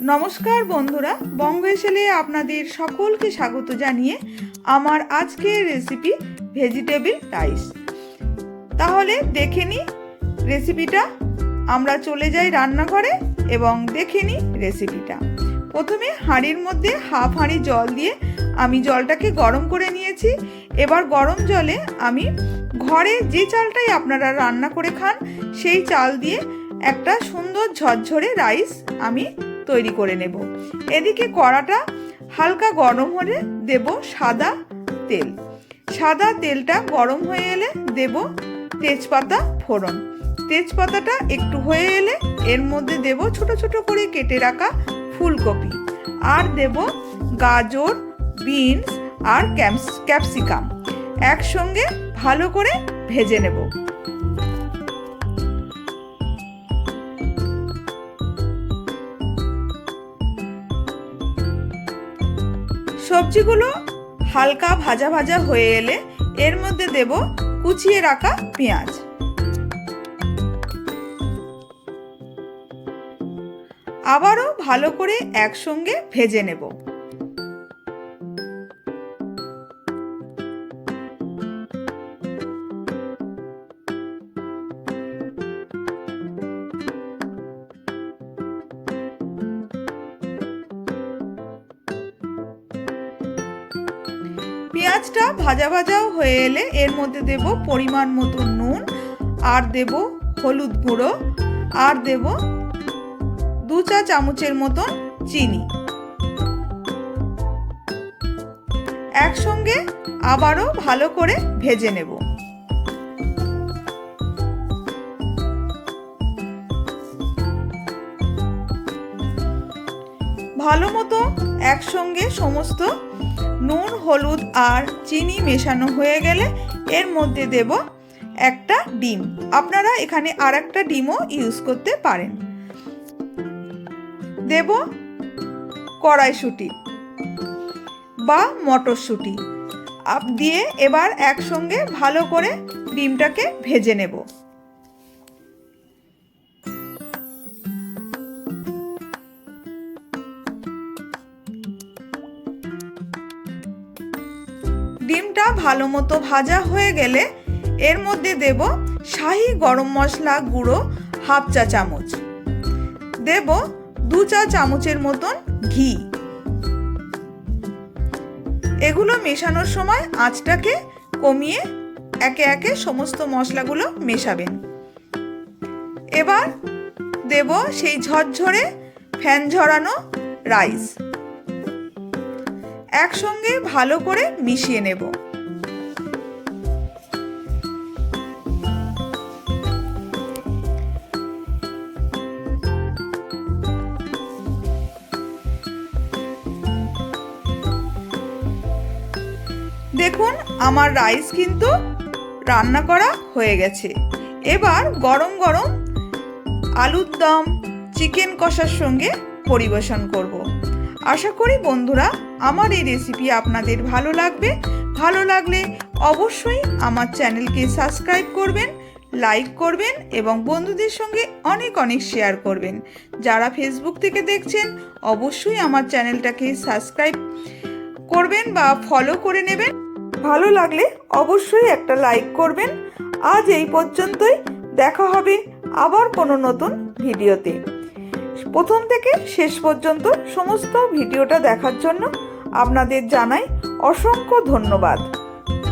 নমস্কার বন্ধুরা বঙ্গ এসেলে আপনাদের সকলকে স্বাগত জানিয়ে আমার আজকের রেসিপি ভেজিটেবিল রাইস তাহলে দেখে নিই রেসিপিটা আমরা চলে যাই রান্নাঘরে এবং দেখে নিই রেসিপিটা প্রথমে হাঁড়ির মধ্যে হাফ হাঁড়ি জল দিয়ে আমি জলটাকে গরম করে নিয়েছি। এবার গরম জলে আমি ঘরে যে চালটাই আপনারা রান্না করে খান, সেই চাল দিয়ে একটা সুন্দর ঝরঝরে রাইস আমি তৈরি করে নেব। এদিকে কড়াটা হালকা গরম হলে দেব সাদা তেল। সাদা তেলটা গরম হয়ে এলে দেব তেজপাতা ফোড়ন। তেজপাতাটা একটু হয়ে এলে এর মধ্যে দেব ছোট ছোট করে কেটে রাখা ফুলকপি। আর দেব গাজর, বিনস আর ক্যাপসিকাম। একসঙ্গে ভালো করে ভেজে নেব। সবজিগুলো হালকা ভাজা ভাজা হয়ে এলে এর মধ্যে দেব কুচিয়ে রাখা পেঁয়াজ। আবারও ভালো করে একসঙ্গে ভেজে নেব। পেঁয়াজটা ভাজা ভাজাও হয়ে এলে এর মধ্যে দেব পরিমাণ মতো নুন, আর দেব হলুদ গুঁড়ো, আর দেব দু চা চামচের মতন চিনি। একসঙ্গে আবারও ভালো করে ভেজে নেব। ভালো মতো একসঙ্গে সমস্ত নুন, হলুদ আর চিনি মেশানো হয়ে গেলে এর মধ্যে দেব একটা ডিম। আপনারা এখানে আর একটা ডিমও ইউজ করতে পারেন। দেব কড়াইশুঁটি বা মটরশুঁটি। আপ, দিয়ে এবার একসঙ্গে ভালো করে ডিমটাকে ভেজে নেব। ডিমটা ভালো মতো ভাজা হয়ে গেলে এর মধ্যে দেব শাহি গরম মশলা গুঁড়ো হাফ চা চামচ। দেব দু চা চামচের মতন ঘি। এগুলো মেশানোর সময় আঁচটাকে কমিয়ে একে একে সমস্ত মশলাগুলো মেশাবেন। এবার দেব সেই ঝরঝরে ফ্যান ঝরানো রাইস। একসঙ্গে ভালো করে মিশিয়ে নেব দেখুন, আমার রাইস কিন্তু রান্না করা হয়ে গেছে এবার গরম গরম আলুর দম, চিকেন কষার সঙ্গে পরিবেশন করব। আশা করি বন্ধুরা, আমার এই রেসিপি আপনাদের ভালো লাগবে। ভালো লাগলে অবশ্যই আমার চ্যানেলকে সাবস্ক্রাইব করবেন লাইক করবেন এবং বন্ধুদের সঙ্গে অনেক অনেক শেয়ার করবেন। যারা ফেসবুক থেকে দেখছেন, অবশ্যই আমার চ্যানেলটাকে সাবস্ক্রাইব করবেন বা ফলো করে নেবেন। ভালো লাগলে অবশ্যই একটা লাইক করবেন। আজ এই পর্যন্তই। দেখা হবে আবার কোনো নতুন ভিডিওতে প্রথম থেকে শেষ পর্যন্ত সমস্ত ভিডিওটা দেখার জন্য আপনাদের জানাই অসংখ্য ধন্যবাদ।